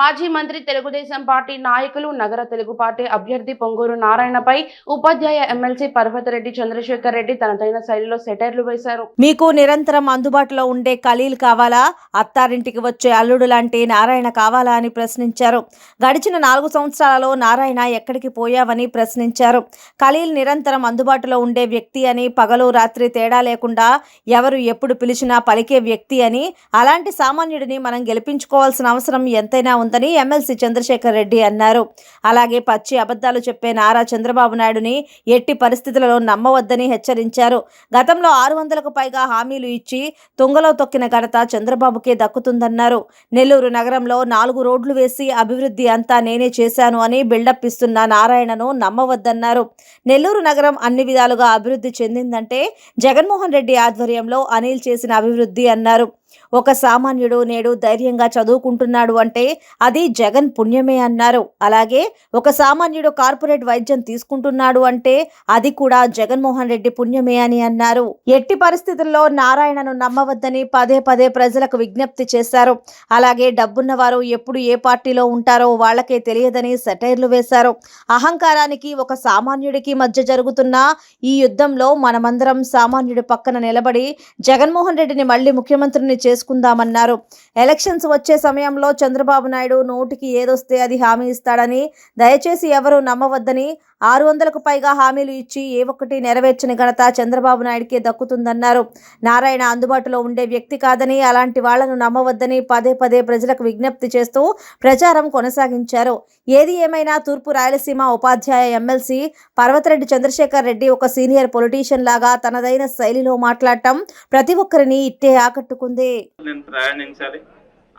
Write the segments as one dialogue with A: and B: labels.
A: మాజీ మంత్రి తెలుగుదేశం పార్టీ నాయకులు నగర తెలుగు పార్టీ అభ్యర్థి పొంగూరు నారాయణపై ఉపాధ్యాయ ఎమ్మెల్సీ పర్వతరెడ్డి చంద్రశేఖర్ రెడ్డి తనదైన శైలిలో సెటైర్లు వేశారు.
B: మీకు నిరంతరం అందుబాటులో ఉండే ఖలీల్ కావాలా? అత్తారింటికి వచ్చే అల్లుడు లాంటి నారాయణ కావాలా అని ప్రశ్నించారు. గడిచిన నాలుగు సంవత్సరాలలో నారాయణ ఎక్కడికి పోయావని ప్రశ్నించారు. ఖలీల్ నిరంతరం అందుబాటులో ఉండే వ్యక్తి అని పగలు రాత్రి తేడా లేకుండా ఎవరు ఎప్పుడు పిలిచినా పలికే వ్యక్తి అని అలాంటి సామాన్యుడిని మనం గెలిపించుకోవాల్సిన అవసరం ఎంతైనా ఉంది. ఉందని ఎమ్మెల్సీ చంద్రశేఖర్ రెడ్డి అన్నారు. అలాగే పచ్చి అబద్ధాలు చెప్పే నారా చంద్రబాబు నాయుడుని ఎట్టి పరిస్థితులలో నమ్మవద్దని హెచ్చరించారు. గతంలో ఆరు వందలకు పైగా హామీలు ఇచ్చి తుంగలో తొక్కిన ఘనత చంద్రబాబుకే దక్కుతుందన్నారు. నెల్లూరు నగరంలో నాలుగు రోడ్లు వేసి అభివృద్ధి అంతా నేనే చేశాను అని బిల్డప్ ఇస్తున్న నారాయణను నమ్మవద్దన్నారు. నెల్లూరు నగరం అన్ని విధాలుగా అభివృద్ధి చెందిందంటే జగన్మోహన్ రెడ్డి ఆధ్వర్యంలో అనిల్ చేసిన అభివృద్ధి అన్నారు. ఒక సామాన్యుడు నేడు ధైర్యంగా చదువుకుంటున్నాడు అంటే అది జగన్ పుణ్యమే అన్నారు. అలాగే ఒక సామాన్యుడు కార్పొరేట్ వైద్యం తీసుకుంటున్నాడు అంటే అది కూడా జగన్మోహన్ రెడ్డి పుణ్యమే అని అన్నారు. ఎట్టి పరిస్థితుల్లో నారాయణను నమ్మవద్దని పదే పదే ప్రజలకు విజ్ఞప్తి చేశారు. అలాగే డబ్బున్న వారు ఎప్పుడు ఏ పార్టీలో ఉంటారో వాళ్ళకే తెలియదని సెటైర్లు వేశారు. అహంకారానికి ఒక సామాన్యుడికి మధ్య జరుగుతున్న ఈ యుద్ధంలో మనమందరం సామాన్యుడి పక్కన నిలబడి జగన్మోహన్ రెడ్డిని మళ్ళీ ముఖ్యమంత్రిని చేసుకుందామన్నారు. ఎలక్షన్స్ వచ్చే సమయంలో చంద్రబాబు నాయుడు నోటికి ఏదొస్తే అది హామీ ఇస్తాడని దయచేసి ఎవరూ నమ్మవద్దని ఆరు వందలకు పైగా హామీలు ఇచ్చి ఏ ఒక్కటి నెరవేర్చని ఘనత చంద్రబాబు నాయుడికే దక్కుతుందన్నారు. నారాయణ అందుబాటులో ఉండే వ్యక్తి కాదని అలాంటి వాళ్ళను నమ్మవద్దని పదే పదే ప్రజలకు విజ్ఞప్తి చేస్తూ ప్రచారం కొనసాగించారు. ఏది ఏమైనా తూర్పు రాయలసీమ ఉపాధ్యాయ ఎమ్మెల్సీ పర్వతరెడ్డి చంద్రశేఖర్ రెడ్డి ఒక సీనియర్ పొలిటీషియన్ లాగా తనదైన శైలిలో మాట్లాడటం ప్రతి ఒక్కరిని ఇట్టే ఆకట్టుకుంది.
C: నేను ప్రయాణించాలి.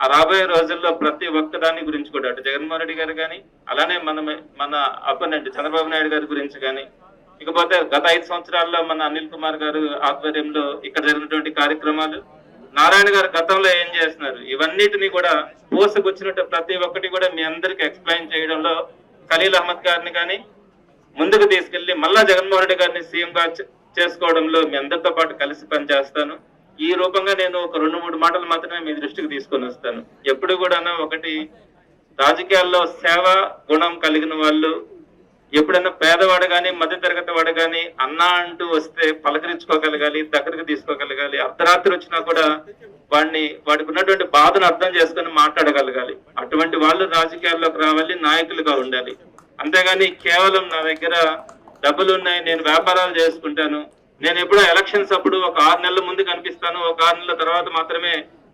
C: ఆ రాబోయే రోజుల్లో ప్రతి ఒక్క దాని గురించి కూడా అటు జగన్మోహన్ రెడ్డి గారు కానీ అలానే మన మన అపోనెంట్ చంద్రబాబు నాయుడు గారి గురించి కానీ ఇకపోతే గత ఐదు సంవత్సరాల్లో మన అనిల్ కుమార్ గారు ఆధ్వర్యంలో ఇక్కడ జరిగినటువంటి కార్యక్రమాలు నారాయణ గారు గతంలో ఏం చేస్తున్నారు ఇవన్నిటిని కూడా పోసుకొచ్చినట్టు ప్రతి ఒక్కటి కూడా మీ అందరికి ఎక్స్ప్లెయిన్ చేయడంలో ఖలీల్ అహ్మద్ గారిని కానీ ముందుకు తీసుకెళ్ళి మళ్ళా జగన్మోహన్ రెడ్డి గారిని సీఎంగా చేసుకోవడంలో మీ అందరితో పాటు కలిసి పనిచేస్తాను. ఈ రూపంగా నేను ఒక రెండు మూడు మాటలు మాత్రమే మీ దృష్టికి తీసుకొని వస్తాను. ఎప్పుడు కూడా ఒకటి రాజకీయాల్లో సేవ గుణం కలిగిన వాళ్ళు ఎప్పుడైనా పేదవాడు కానీ మధ్య తరగతి వాడు కానీ అన్నా అంటూ వస్తే పలకరించుకోగలగాలి దగ్గరికి తీసుకోగలగాలి అర్ధరాత్రి వచ్చినా కూడా వాడిని వాడికి ఉన్నటువంటి బాధను అర్థం చేసుకొని మాట్లాడగలగాలి. అటువంటి వాళ్ళు రాజకీయాల్లోకి రావాలి నాయకులుగా ఉండాలి. అంతేగాని కేవలం నా దగ్గర డబ్బులు ఉన్నాయి నేను వ్యాపారాలు చేసుకుంటాను నేను ఎప్పుడో ఎలక్షన్స్ అప్పుడు ఒక ఆరు నెలల ముందు కనిపిస్తాను. ఒక ఆరు నెలల తర్వాత మాత్రమే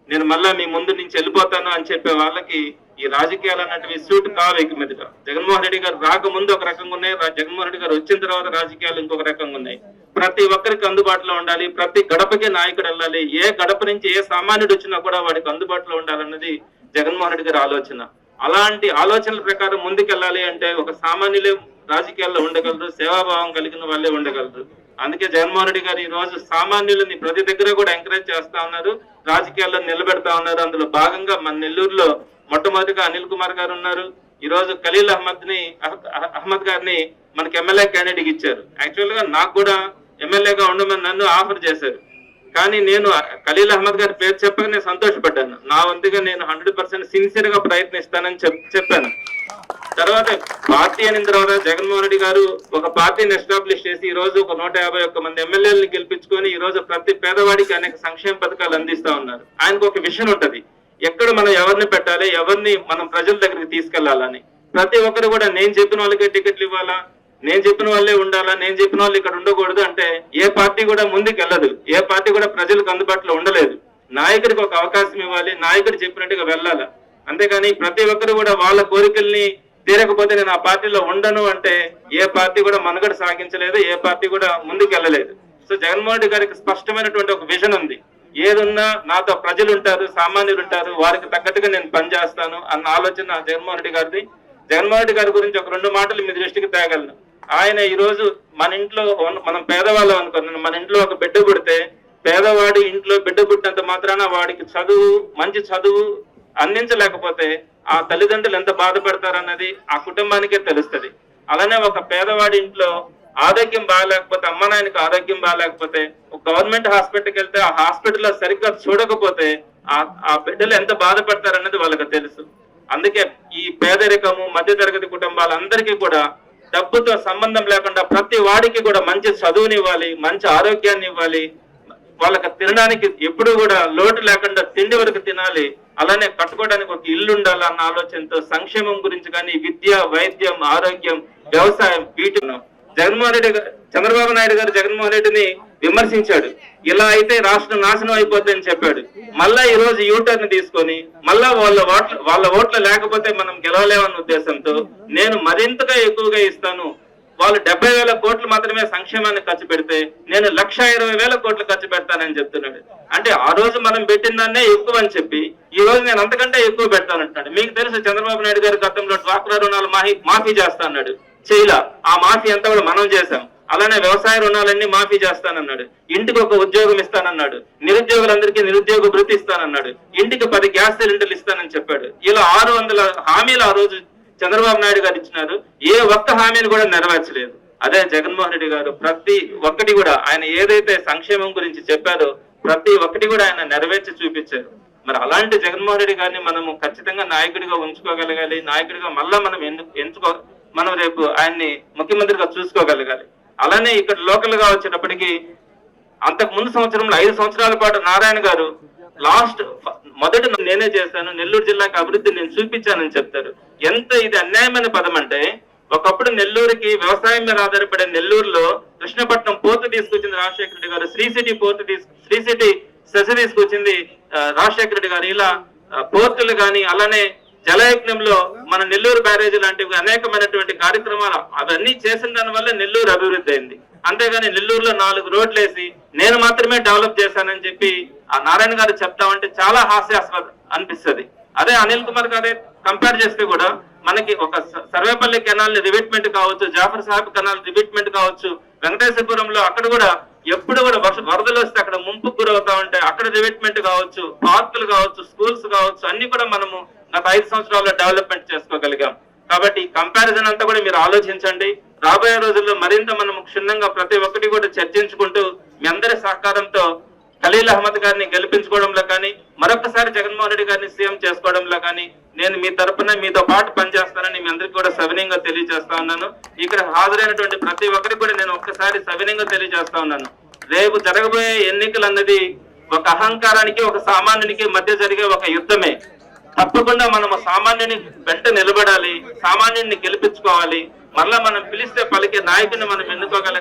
C: నేను మళ్ళా మీ ముందు నుంచి వెళ్ళిపోతాను అని చెప్పే వాళ్ళకి ఈ రాజకీయాలు అన్నటివి సూట్ కావు ఇక మీదట. జగన్మోహన్ రెడ్డి గారు రాకముందు ఒక రకంగా ఉన్నాయి. జగన్మోహన్ రెడ్డి గారు వచ్చిన తర్వాత రాజకీయాలు ఇంకొక రకంగా ఉన్నాయి. ప్రతి ఒక్కరికి అందుబాటులో ఉండాలి. ప్రతి గడపకి నాయకుడు వెళ్ళాలి. ఏ గడప నుంచి ఏ సామాన్యుడు వచ్చినా కూడా వాడికి అందుబాటులో ఉండాలన్నది జగన్మోహన్ రెడ్డి గారి ఆలోచన. అలాంటి ఆలోచనల ప్రకారం ముందుకెళ్ళాలి అంటే ఒక సామాన్యులే రాజకీయాల్లో ఉండగలరు. సేవాభావం కలిగిన వాళ్ళే ఉండగలరు. అందుకే జగన్మోహన్ రెడ్డి గారు ఈ రోజు సామాన్యులని ప్రతి దగ్గర కూడా ఎంకరేజ్ చేస్తా ఉన్నారు రాజకీయాల్లో నిలబెడతా ఉన్నారు. అందులో భాగంగా మన నెల్లూరులో మొట్టమొదటిగా అనిల్ కుమార్ గారు ఉన్నారు. ఈ రోజు ఖలీల్ అహ్మద్ని అహ్మద్ గారిని మనకి ఎమ్మెల్యే క్యాండిడేట్ ఇచ్చారు. యాక్చువల్గా నాకు కూడా ఎమ్మెల్యేగా ఉండమని నన్ను ఆఫర్ చేశారు. కానీ నేను ఖలీల్ అహ్మద్ గారి పేరు చెప్పక నేను సంతోషపడ్డాను. నా వంతుగా నేను హండ్రెడ్ పర్సెంట్ సిన్సియర్గా ప్రయత్నిస్తానని చెప్పాను. తర్వాత పార్టీ అయిన తర్వాత జగన్మోహన్ రెడ్డి గారు ఒక పార్టీని ఎస్టాబ్లిష్ చేసి ఈ రోజు ఒక నూట యాభై ఒక్క మంది ఎమ్మెల్యేలను గెలిపించుకొని ఈ రోజు ప్రతి పేదవాడికి అనేక సంక్షేమ పథకాలు అందిస్తా ఉన్నారు. ఆయనకు ఒక విషన్ ఉంటది. ఎక్కడ మనం ఎవరిని పెట్టాలి ఎవరిని మనం ప్రజల దగ్గరికి తీసుకెళ్ళాలని. ప్రతి ఒక్కరు కూడా నేను చెప్పిన వాళ్ళకే టికెట్లు ఇవ్వాలా నేను చెప్పిన వాళ్ళే ఉండాలా నేను చెప్పిన వాళ్ళు ఇక్కడ ఉండకూడదు అంటే ఏ పార్టీ కూడా ముందుకు వెళ్ళదు ఏ పార్టీ కూడా ప్రజలకు అందుబాటులో ఉండలేదు. నాయకుడికి ఒక అవకాశం ఇవ్వాలి నాయకుడు చెప్పినట్టుగా వెళ్ళాలి. అంతేగాని ప్రతి ఒక్కరు కూడా వాళ్ళ కోరికల్ని తీరకపోతే నేను ఆ పార్టీలో ఉండను అంటే ఏ పార్టీ కూడా మనుగడ సాగించలేదు ఏ పార్టీ కూడా ముందుకు వెళ్ళలేదు సో జగన్మోహన్ రెడ్డి గారికి స్పష్టమైనటువంటి ఒక విజన్ ఉంది. ఏదున్నా నాతో ప్రజలు ఉంటారు సామాన్యులు ఉంటారు వారికి తగ్గట్టుగా నేను పనిచేస్తాను అన్న ఆలోచన జగన్మోహన్ రెడ్డి గారిది. జగన్మోహన్ రెడ్డి గారి గురించి ఒక రెండు మాటలు మీ దృష్టికి తేగలను. ఆయన ఈ రోజు మన ఇంట్లో మనం పేదవాళ్ళం అనుకున్నాను మన ఇంట్లో ఒక బిడ్డ పుడితే పేదవాడి ఇంట్లో బిడ్డ పుట్టినంత మాత్రాన వాడికి చదువు మంచి చదువు అందించలేకపోతే ఆ తల్లిదండ్రులు ఎంత బాధపడతారన్నది ఆ కుటుంబానికే తెలుస్తుంది. అలానే ఒక పేదవాడి ఇంట్లో ఆరోగ్యం బాగాలేకపోతే అమ్మ నాయనకి ఆరోగ్యం బాగాలేకపోతే ఒక గవర్నమెంట్ హాస్పిటల్కి వెళ్తే ఆ హాస్పిటల్లో సరిగ్గా చూడకపోతే ఆ ఆ బిడ్డలు ఎంత బాధపడతారన్నది వాళ్ళకి తెలుసు. అందుకే ఈ పేదరికము మధ్యతరగతి కుటుంబాలందరికీ కూడా డబ్బుతో సంబంధం లేకుండా ప్రతి వాడికి కూడా మంచి చదువునివ్వాలి మంచి ఆరోగ్యాన్ని ఇవ్వాలి వాళ్ళకి తినడానికి ఎప్పుడు కూడా లోటు లేకుండా తిండి వరకు తినాలి. అలానే కట్టుకోవడానికి ఒక ఇల్లు ఉండాలన్న ఆలోచనతో సంక్షేమం గురించి కానీ విద్య వైద్యం ఆరోగ్యం వ్యవసాయం వీటి జగన్మోహన్ రెడ్డి గారు చంద్రబాబు నాయుడు గారు జగన్మోహన్ రెడ్డిని విమర్శించాడు. ఇలా అయితే రాష్ట్రం నాశనం అయిపోద్దని చెప్పాడు. మళ్ళా ఈ రోజు యూటర్న్ తీసుకొని మళ్ళా వాళ్ళ ఓట్ల వాళ్ళ ఓట్లు లేకపోతే మనం గెలవలేమన్న ఉద్దేశంతో నేను మరింతగా ఎక్కువగా ఇస్తాను. వాళ్ళు డెబ్బై వేల కోట్లు మాత్రమే సంక్షేమాన్ని ఖర్చు పెడితే నేను లక్ష ఇరవై వేల కోట్లు ఖర్చు పెడతానని చెప్తున్నాడు. అంటే ఆ రోజు మనం పెట్టిన దాన్నే ఎక్కువ అని చెప్పి ఈ రోజు నేను అంతకంటే ఎక్కువ పెడతానంటున్నాడు. మీకు తెలుసు చంద్రబాబు నాయుడు గారి గతంలో డ్వాక్రా రుణాలు మాఫీ మాఫీ చేస్తా అన్నాడు చేయలా ఆ మాఫీ అంతా కూడా మనం చేశాం. అలానే వ్యవసాయ రుణాలన్నీ మాఫీ చేస్తానన్నాడు. ఇంటికి ఒక ఉద్యోగం ఇస్తానన్నాడు. నిరుద్యోగులందరికీ నిరుద్యోగ భృతి ఇస్తానన్నాడు. ఇంటికి పది గ్యాస్ సిలిండర్లు ఇస్తానని చెప్పాడు. ఇలా ఆరు వందల హామీలు ఆ రోజు చంద్రబాబు నాయుడు గారు ఇచ్చినారు. ఏ ఒక్క హామీని కూడా నెరవేర్చలేదు. అదే జగన్మోహన్ రెడ్డి గారు ప్రతి ఒక్కటి కూడా ఆయన ఏదైతే సంక్షేమం గురించి చెప్పారో ప్రతి ఒక్కటి కూడా ఆయన నెరవేర్చి చూపించారు. మరి అలాంటి జగన్మోహన్ రెడ్డి గారిని మనము ఖచ్చితంగా నాయకుడిగా ఉంచుకోగలగాలి నాయకుడిగా మళ్ళా మనం ఎందుకు ఎంచుకో మనం రేపు ఆయన్ని ముఖ్యమంత్రిగా చూసుకోగలగాలి. అలానే ఇక్కడ లోకల్గా వచ్చేటప్పటికి అంతకు ముందు సంవత్సరంలో ఐదు సంవత్సరాల పాటు నారాయణ గారు లాస్ట్ మొదట నేనే చేశాను. నెల్లూరు జిల్లాకి అభివృద్ధి నేను చూపించానని చెప్తారు. ఎంత ఇది అన్యాయమైన పదం అంటే ఒకప్పుడు నెల్లూరుకి వ్యవసాయం మీద ఆధారపడే నెల్లూరులో కృష్ణపట్నం పోర్టు తీసుకొచ్చింది రాజశేఖర రెడ్డి గారు శ్రీ సిటీ పోర్టు తీసుకు శ్రీ సిటీ సెస తీసుకొచ్చింది రాజశేఖర రెడ్డి గారు. ఇలా పోర్టులు కానీ అలానే జలయజ్ఞంలో మన నెల్లూరు బ్యారేజ్ లాంటివి అనేకమైనటువంటి కార్యక్రమాలు అవన్నీ చేసిన దాని వల్ల నెల్లూరు అభివృద్ధి అయింది. అంతేగాని నెల్లూరులో నాలుగు రోడ్లు వేసి నేను మాత్రమే డెవలప్ చేశానని చెప్పి ఆ నారాయణ గారు చెప్తామంటే చాలా హాస్యాస్పద అనిపిస్తది. అదే అనిల్ కుమార్ గారే కంపేర్ చేస్తే కూడా మనకి ఒక సర్వేపల్లి కెనాల్ రివీట్మెంట్ కావచ్చు జాఫర్ సాహెబ్ కెనాల్ రివీట్మెంట్ కావచ్చు వెంకటేశ్వరపురంలో అక్కడ కూడా ఎప్పుడు కూడా వర్ష వరదలు వస్తే అక్కడ ముంపుకు గురవుతా ఉంటే అక్కడ రివీట్మెంట్ కావచ్చు పార్కులు కావచ్చు స్కూల్స్ కావచ్చు అన్ని కూడా మనము గత ఐదు సంవత్సరాల్లో డెవలప్మెంట్ చేసుకోగలిగాం. కాబట్టి కంపారిజన్ అంతా కూడా మీరు ఆలోచించండి. రాబోయే రోజుల్లో మరింత మనం క్షుణ్ణంగా ప్రతి ఒక్కటి కూడా చర్చించుకుంటూ మీ అందరి సహకారంతో ఖలీల్ అహ్మద్ గారిని గెలిపించుకోవడంలో కానీ మరొకసారి జగన్మోహన్ రెడ్డి గారిని సీఎం చేసుకోవడంలో కానీ నేను మీ తరపున మీతో పాటు పనిచేస్తానని మీ అందరికీ కూడా సవినయంగా తెలియజేస్తా ఉన్నాను. ఇక్కడ హాజరైనటువంటి ప్రతి ఒక్కరికి కూడా నేను ఒక్కసారి సవినయంగా తెలియజేస్తా ఉన్నాను. రేపు జరగబోయే ఎన్నికలు అన్నది ఒక అహంకారానికి ఒక సామాన్యునికి మధ్య జరిగే ఒక యుద్ధమే. తప్పకుండా మనము సామాన్యుని వెంట నిలబడాలి సామాన్యుని గెలిపించుకోవాలి. మరలా మనం పిలిస్తే పలికే నాయకుని మనం ఎన్నుకోగలం